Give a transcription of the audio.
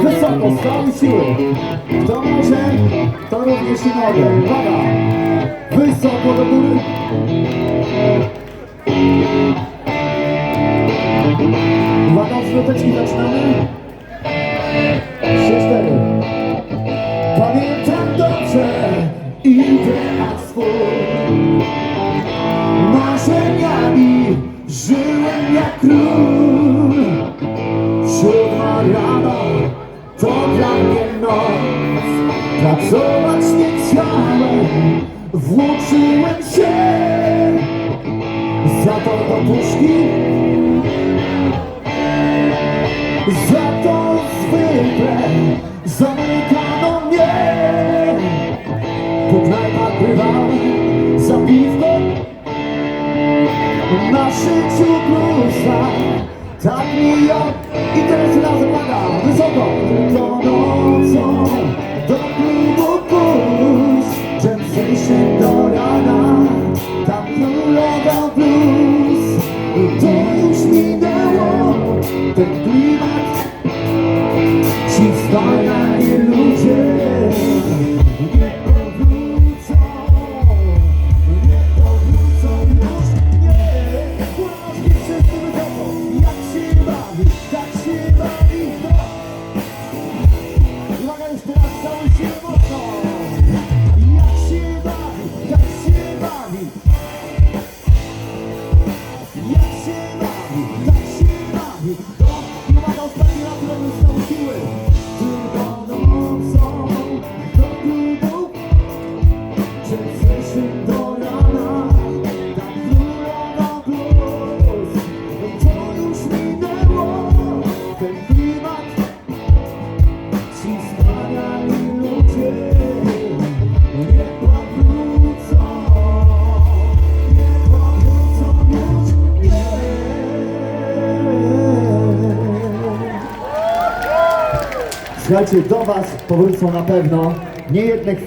Wysoko, z całej siły. Kto może, to również i nogę. Uwaga. Wysoko do góry. Uwaga, zwroteczki zaczynamy. 3-4. Pamiętam dobrze ideał swój Marzeniami żyłem jak król rano to dla mnie noc Pracować nie chciałem, włóczyłem się Za to do puszki Za to zwykle zamykano mnie Po knajpach grywałem za piwko Na szyciu bluza Tak mijał I teraz Częściej się do rana królował blues To już Ten klimat I'm not doing. Słuchajcie, do Was powrócą na pewno. Nie jedne chwile